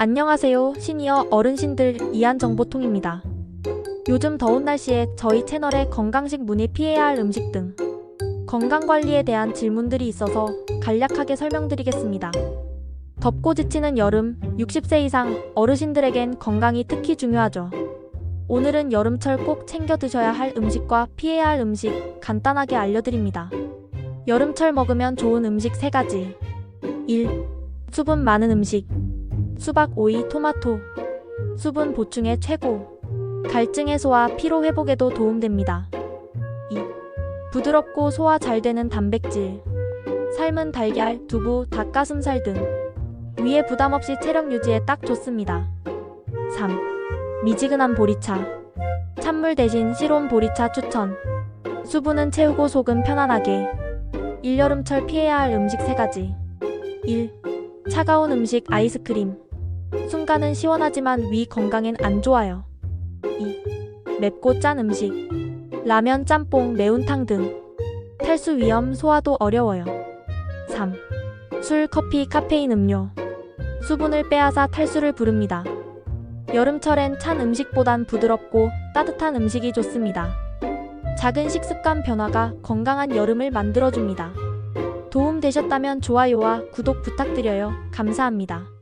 안녕하세요. 시니어 어른신들 이한정보통입니다. 요즘 더운 날씨에 저희 채널에 건강식 문의 피해야 할 음식 등 건강관리에 대한 질문들이 있어서 간략하게 설명드리겠습니다. 덥고 지치는 여름, 60세 이상 어르신들에겐 건강이 특히 중요하죠. 오늘은 여름철 꼭 챙겨 드셔야 할 음식과 피해야 할 음식 간단하게 알려드립니다. 여름철 먹으면 좋은 음식 3가지. 1. 수분 많은 음식. 수박, 오이, 토마토. 수분 보충에 최고. 갈증 해소와 피로 회복에도 도움됩니다. 2. 부드럽고 소화 잘 되는 단백질. 삶은 달걀, 두부, 닭가슴살 등. 위에 부담 없이 체력 유지에 딱 좋습니다. 3. 미지근한 보리차. 찬물 대신 시론 보리차 추천. 수분은 채우고 속은 편안하게. 일여름철 피해야 할 음식 3가지. 1. 차가운 음식 아이스크림. 순간은 시원하지만 위 건강엔 안 좋아요. 2. 맵고 짠 음식. 라면, 짬뽕, 매운탕 등. 탈수 위험, 소화도 어려워요. 3. 술, 커피, 카페인 음료. 수분을 빼앗아 탈수를 부릅니다. 여름철엔 찬 음식보단 부드럽고 따뜻한 음식이 좋습니다. 작은 식습관 변화가 건강한 여름을 만들어줍니다. 도움 되셨다면 좋아요와 구독 부탁드려요. 감사합니다.